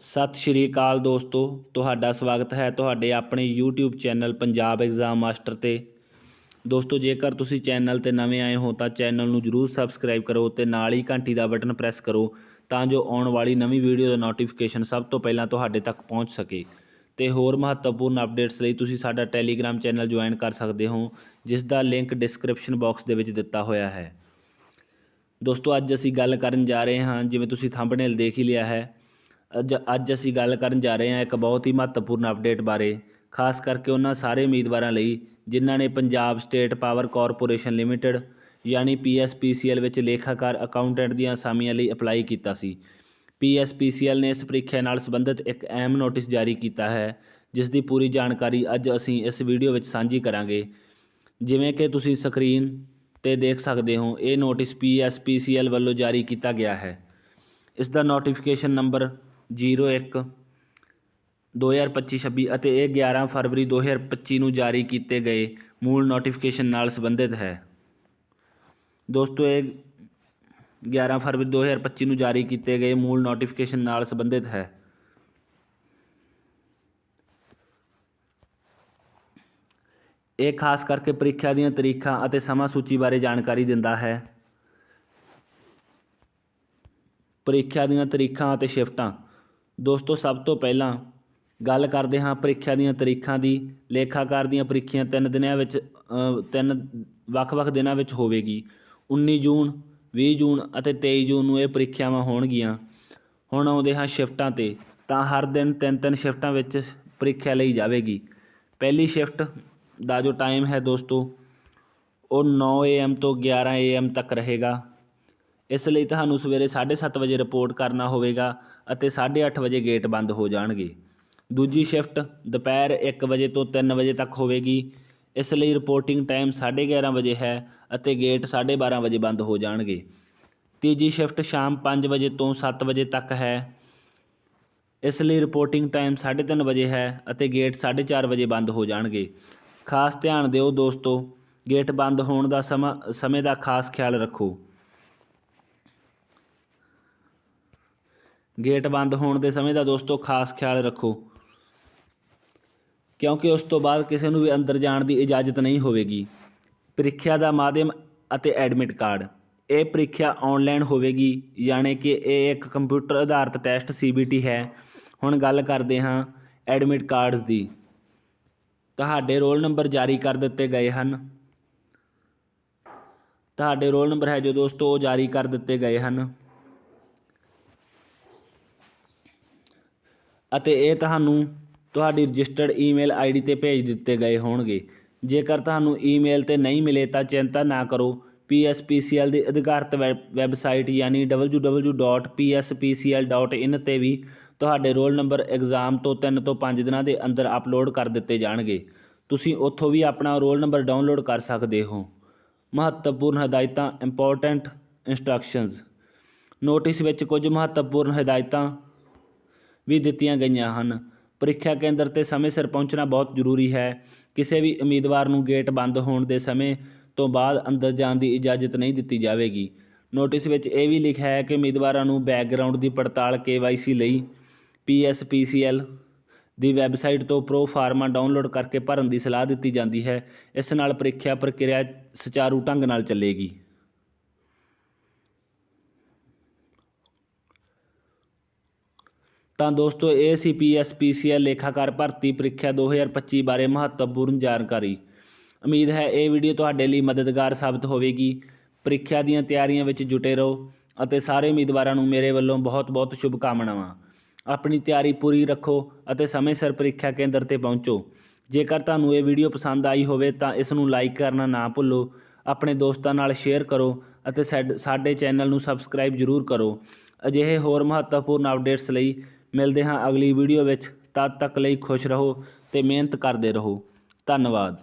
ਸਤਿ ਸ਼੍ਰੀ ਅਕਾਲ ਦੋਸਤੋ, ਤੁਹਾਡਾ ਸਵਾਗਤ ਹੈ ਤੁਹਾਡੇ ਆਪਣੇ YouTube channel Punjab exam master ਤੇ। ਦੋਸਤੋ, ਜੇਕਰ ਤੁਸੀਂ ਚੈਨਲ ਤੇ ਨਵੇਂ ਆਏ ਹੋ ਤਾਂ ਚੈਨਲ ਨੂੰ ਜਰੂਰ ਸਬਸਕ੍ਰਾਈਬ ਕਰੋ ਤੇ ਨਾਲ ਹੀ ਘੰਟੀ ਦਾ ਬਟਨ ਪ੍ਰੈਸ ਕਰੋ ਤਾਂ ਜੋ ਆਉਣ ਵਾਲੀ ਨਵੀਂ ਵੀਡੀਓ ਦਾ ਨੋਟੀਫਿਕੇਸ਼ਨ ਸਭ ਤੋਂ ਪਹਿਲਾਂ ਤੁਹਾਡੇ ਤੱਕ ਪਹੁੰਚ ਸਕੇ। ਤੇ ਹੋਰ ਮਹੱਤਵਪੂਰਨ ਅਪਡੇਟਸ ਲਈ ਤੁਸੀਂ ਸਾਡਾ ਟੈਲੀਗ੍ਰam ਚੈਨਲ ਜੁਆਇਨ ਕਰ ਸਕਦੇ ਹੋ, ਜਿਸ ਦਾ ਲਿੰਕ ਡਿਸਕ੍ਰਿਪਸ਼ਨ ਬਾਕਸ ਦੇ ਵਿੱਚ ਦਿੱਤਾ ਹੋਇਆ ਹੈ। ਦੋਸਤੋ, ਅੱਜ ਅਸੀਂ ਗੱਲ ਕਰਨ ਜਾ ਰਹੇ ਹਾਂ, ਜਿਵੇਂ ਤੁਸੀਂ ਥੰਬਨੇਲ ਦੇਖ ਹੀ ਲਿਆ ਹੈ। ਅੱਜ ਅੱਜ ਅਸੀਂ ਗੱਲ ਕਰਨ ਜਾ ਰਹੇ ਹਾਂ ਇੱਕ ਬਹੁਤ ਹੀ ਮਹੱਤਵਪੂਰਨ ਅਪਡੇਟ ਬਾਰੇ, ਖਾਸ ਕਰਕੇ ਉਹਨਾਂ ਸਾਰੇ ਉਮੀਦਵਾਰਾਂ ਲਈ ਜਿਨ੍ਹਾਂ ਨੇ Punjab state power corporation limited ਯਾਨੀ ਪੀਐਸਪੀਸੀਐਲ ਵਿੱਚ ਲੇਖਾਕਾਰ ਅਕਾਊਂਟੈਂਟ ਦੀਆਂ ਅਸਾਮੀਆਂ ਲਈ ਅਪਲਾਈ ਕੀਤਾ ਸੀ। ਪੀਐਸਪੀਸੀਐਲ ਨੇ ਇਸ ਪ੍ਰੀਖਿਆ ਨਾਲ ਸੰਬੰਧਿਤ ਇੱਕ ਅਹਿਮ ਨੋਟਿਸ ਜਾਰੀ ਕੀਤਾ ਹੈ, ਜਿਸ ਦੀ ਪੂਰੀ ਜਾਣਕਾਰੀ ਅੱਜ ਅਸੀਂ ਇਸ ਵੀਡੀਓ ਵਿੱਚ ਸਾਂਝੀ ਕਰਾਂਗੇ। ਜਿਵੇਂ ਕਿ ਤੁਸੀਂ ਸਕਰੀਨ ਤੇ ਦੇਖ ਸਕਦੇ ਹੋ, ਇਹ ਨੋਟਿਸ ਪੀਐਸਪੀਸੀਐਲ ਵੱਲੋਂ ਜਾਰੀ ਕੀਤਾ ਗਿਆ ਹੈ। ਇਸ ਦਾ ਨੋਟੀਫਿਕੇਸ਼ਨ ਨੰਬਰ 01 2025-26 ਅਤੇ ਇਹ 11 ਫਰਵਰੀ 2025 ਨੂੰ ਜਾਰੀ ਕੀਤੇ ਗਏ ਮੂਲ ਨੋਟੀਫਿਕੇਸ਼ਨ ਨਾਲ ਸੰਬੰਧਿਤ ਹੈ। ਦੋਸਤੋ, ਇਹ 11 ਫਰਵਰੀ 2025 ਨੂੰ ਜਾਰੀ ਕੀਤੇ ਗਏ ਮੂਲ ਨੋਟੀਫਿਕੇਸ਼ਨ ਨਾਲ ਸੰਬੰਧਿਤ ਹੈ। ਇਹ ਖਾਸ ਕਰਕੇ ਪ੍ਰੀਖਿਆ ਦੀਆਂ ਤਰੀਕਾਂ ਅਤੇ ਸਮਾਂ ਸੂਚੀ ਬਾਰੇ ਜਾਣਕਾਰੀ ਦਿੰਦਾ ਹੈ। ਪ੍ਰੀਖਿਆ ਦੀਆਂ ਤਰੀਕਾਂ ਅਤੇ ਸ਼ਿਫਟਾਂ। ਦੋਸਤੋ, ਸਭ ਤੋਂ ਪਹਿਲਾਂ ਗੱਲ ਕਰਦੇ ਹਾਂ ਪ੍ਰੀਖਿਆ ਦੀਆਂ ਤਰੀਕਾਂ ਦੀ। ਲੇਖਾਕਾਰ ਦੀਆਂ ਪ੍ਰੀਖਿਆ ਤਿੰਨ ਦਿਨਾਂ ਵਿੱਚ ਤਿੰਨ ਵੱਖ-ਵੱਖ ਦਿਨਾਂ ਵਿੱਚ ਹੋਵੇਗੀ। 19 ਜੂਨ 20 ਜੂਨ ਅਤੇ 23 ਜੂਨ ਨੂੰ ਇਹ ਪ੍ਰੀਖਿਆਵਾਂ ਹੋਣਗੀਆਂ। ਹੁਣ ਆਉਂਦੇ ਹਾਂ ਸ਼ਿਫਟਾਂ ਤੇ, ਤਾਂ ਹਰ ਦਿਨ ਤਿੰਨ ਤਿੰਨ ਸ਼ਿਫਟਾਂ ਵਿੱਚ ਪ੍ਰੀਖਿਆ ਲਈ ਜਾਵੇਗੀ। ਪਹਿਲੀ ਸ਼ਿਫਟ ਦਾ ਜੋ ਟਾਈਮ ਹੈ ਦੋਸਤੋ, ਉਹ 9 AM ਤੋਂ 11 AM ਤੱਕ ਰਹੇਗਾ। ਇਸ ਲਈ ਤੁਹਾਨੂੰ ਸਵੇਰੇ 7:30 ਵਜੇ ਰਿਪੋਰਟ ਕਰਨਾ ਹੋਵੇਗਾ ਅਤੇ 8:30 ਵਜੇ ਗੇਟ ਬੰਦ ਹੋ ਜਾਣਗੇ। ਦੂਜੀ ਸ਼ਿਫਟ ਦੁਪਹਿਰ ਇੱਕ ਵਜੇ ਤੋਂ ਤਿੰਨ ਵਜੇ ਤੱਕ ਹੋਵੇਗੀ। ਇਸ ਲਈ ਰਿਪੋਰਟਿੰਗ ਟਾਈਮ 11:30 ਵਜੇ ਹੈ ਅਤੇ ਗੇਟ 12:30 ਵਜੇ ਬੰਦ ਹੋ ਜਾਣਗੇ। ਤੀਜੀ ਸ਼ਿਫਟ ਸ਼ਾਮ ਪੰਜ ਵਜੇ ਤੋਂ ਸੱਤ ਵਜੇ ਤੱਕ ਹੈ। ਇਸ ਲਈ ਰਿਪੋਰਟਿੰਗ ਟਾਈਮ 3:30 ਵਜੇ ਹੈ ਅਤੇ ਗੇਟ 4:30 ਵਜੇ ਬੰਦ ਹੋ ਜਾਣਗੇ। ਖਾਸ ਧਿਆਨ ਦਿਓ ਦੋਸਤੋ ਗੇਟ ਬੰਦ ਹੋਣ ਦਾ ਸਮਾਂ, ਸਮੇਂ ਦਾ ਖਾਸ ਖਿਆਲ ਰੱਖੋ। ਗੇਟ ਬੰਦ ਹੋਣ ਦੇ ਸਮੇਂ ਦਾ ਦੋਸਤੋ ਖਾਸ ਖਿਆਲ ਰੱਖੋ। ਕਿਉਂਕਿ ਉਸ ਤੋਂ ਬਾਅਦ ਕਿਸੇ ਨੂੰ ਵੀ ਅੰਦਰ ਜਾਣ ਦੀ ਇਜਾਜ਼ਤ ਨਹੀਂ ਹੋਵੇਗੀ। ਪ੍ਰੀਖਿਆ ਦਾ ਮਾਧਿਅਮ ਅਤੇ ਐਡਮਿਟ ਕਾਰਡ। ਇਹ ਪ੍ਰੀਖਿਆ ਆਨਲਾਈਨ ਹੋਵੇਗੀ, ਯਾਨੀ ਕਿ ਇਹ ਇੱਕ ਕੰਪਿਊਟਰ ਆਧਾਰਿਤ ਟੈਸਟ ਸੀਬੀਟੀ ਹੈ। ਹੁਣ ਗੱਲ ਕਰਦੇ ਹਾਂ ਐਡਮਿਟ ਕਾਰਡਸ ਦੀ। ਤੁਹਾਡੇ ਰੋਲ ਨੰਬਰ ਜਾਰੀ ਕਰ ਦਿੱਤੇ ਗਏ ਹਨ। ਤੁਹਾਡੇ ਰੋਲ ਨੰਬਰ ਹੈ ਜੋ ਦੋਸਤੋ ਉਹ ਜਾਰੀ ਕਰ ਦਿੱਤੇ ਗਏ ਹਨ। ਅਤੇ ਇਹ ਤੁਹਾਨੂੰ ਤੁਹਾਡੀ ਰਜਿਸਟਰਡ ਈਮੇਲ ਆਈਡੀ ਤੇ ਭੇਜ ਦਿੱਤੇ ਗਏ ਹੋਣਗੇ। ਜੇਕਰ ਤੁਹਾਨੂੰ ਈਮੇਲ ਤੇ ਨਹੀਂ ਮਿਲੇ ਤਾਂ ਚਿੰਤਾ ਨਾ ਕਰੋ। ਪੀ ਐੱਸ ਪੀ ਸੀ PSPCL ਦੀ ਅਧਿਕਾਰਤ ਵੈਬਸਾਈਟ ਯਾਨੀ W W dot P S P C L dot in ਤੇ ਵੀ ਤੁਹਾਡੇ ਰੋਲ ਨੰਬਰ ਐਗਜ਼ਾਮ ਤੋਂ ਤਿੰਨ ਤੋਂ ਪੰਜ ਦਿਨਾਂ ਦੇ ਅੰਦਰ ਅਪਲੋਡ ਕਰ ਦਿੱਤੇ ਜਾਣਗੇ। ਤੁਸੀਂ ਉੱਥੋਂ ਵੀ ਆਪਣਾ ਰੋਲ ਨੰਬਰ ਡਾਊਨਲੋਡ ਕਰ ਸਕਦੇ ਹੋ। ਮਹੱਤਵਪੂਰਨ ਹਦਾਇਤਾਂ ਇੰਪੋਰਟੈਂਟ ਇੰਸਟਰਕਸ਼ਨਜ਼ ਨੋਟਿਸ ਵਿੱਚ ਕੁਝ ਮਹੱਤਵਪੂਰਨ ਹਦਾਇਤਾਂ ਵੀ ਦਿੱਤੀਆਂ ਗਈਆਂ ਹਨ। ਪ੍ਰੀਖਿਆ ਕੇਂਦਰ ਤੇ ਸਮੇਂ ਸਿਰ ਪਹੁੰਚਣਾ ਬਹੁਤ ਜ਼ਰੂਰੀ ਹੈ। ਕਿਸੇ ਵੀ ਉਮੀਦਵਾਰ ਨੂੰ ਗੇਟ ਬੰਦ ਹੋਣ ਦੇ ਸਮੇਂ ਤੋਂ ਬਾਅਦ ਅੰਦਰ ਜਾਣ ਦੀ ਇਜਾਜ਼ਤ ਨਹੀਂ ਦਿੱਤੀ ਜਾਵੇਗੀ। ਨੋਟਿਸ ਵਿੱਚ ਇਹ ਵੀ ਲਿਖਿਆ ਹੈ ਕਿ ਉਮੀਦਵਾਰਾਂ ਨੂੰ ਬੈਕਗ੍ਰਾਉਂਡ ਦੀ ਪੜਤਾਲ KYC ਲਈ PSPCL ਦੀ ਵੈਬਸਾਈਟ ਤੋਂ ਪ੍ਰੋ ਫਾਰਮਾ ਡਾਊਨਲੋਡ ਕਰਕੇ ਭਰਨ ਦੀ ਸਲਾਹ ਦਿੱਤੀ ਜਾਂਦੀ ਹੈ। ਇਸ ਨਾਲ ਪ੍ਰੀਖਿਆ ਪ੍ਰਕਿਰਿਆ ਸੁਚਾਰੂ ਢੰਗ ਨਾਲ ਚੱਲੇਗੀ। ਤਾਂ ਦੋਸਤੋ, ਇਹ ਸੀ ਪੀਐਸਪੀਸੀਐਲ ਲੇਖਾਕਾਰ ਭਰਤੀ ਪ੍ਰੀਖਿਆ 2025 ਬਾਰੇ ਮਹੱਤਵਪੂਰਨ ਜਾਣਕਾਰੀ। ਉਮੀਦ ਹੈ ਇਹ ਵੀਡੀਓ ਤੁਹਾਡੇ ਲਈ ਮਦਦਗਾਰ ਸਾਬਤ ਹੋਵੇਗੀ। ਪ੍ਰੀਖਿਆ ਦੀਆਂ ਤਿਆਰੀਆਂ ਵਿੱਚ ਜੁਟੇ ਰਹੋ ਅਤੇ ਸਾਰੇ ਉਮੀਦਵਾਰਾਂ ਨੂੰ ਮੇਰੇ ਵੱਲੋਂ ਬਹੁਤ-ਬਹੁਤ ਸ਼ੁਭਕਾਮਨਾਵਾਂ। ਆਪਣੀ ਤਿਆਰੀ ਪੂਰੀ ਰੱਖੋ ਅਤੇ ਸਮੇਂ ਸਿਰ ਪ੍ਰੀਖਿਆ ਕੇਂਦਰ ਤੇ ਪਹੁੰਚੋ। ਜੇਕਰ ਤੁਹਾਨੂੰ ਇਹ ਵੀਡੀਓ ਪਸੰਦ ਆਈ ਹੋਵੇ ਤਾਂ ਇਸ ਨੂੰ ਲਾਈਕ ਕਰਨਾ ਨਾ ਭੁੱਲੋ, ਆਪਣੇ ਦੋਸਤਾਂ ਨਾਲ ਸ਼ੇਅਰ ਕਰੋ ਅਤੇ ਸਾਡ- ਸਾਡੇ ਚੈਨਲ ਨੂੰ ਸਬਸਕ੍ਰਾਈਬ ਜ਼ਰੂਰ ਕਰੋ। ਅਜਿਹੇ ਹੋਰ ਮਹੱਤਵਪੂਰਨ ਅਪਡੇਟਸ ਲਈ ਮਿਲਦੇ ਹਾਂ ਅਗਲੀ ਵੀਡੀਓ ਵਿੱਚ। ਤਦ ਤੱਕ ਲਈ ਖੁਸ਼ ਰਹੋ ਅਤੇ ਮਿਹਨਤ ਕਰਦੇ ਰਹੋ। ਧੰਨਵਾਦ।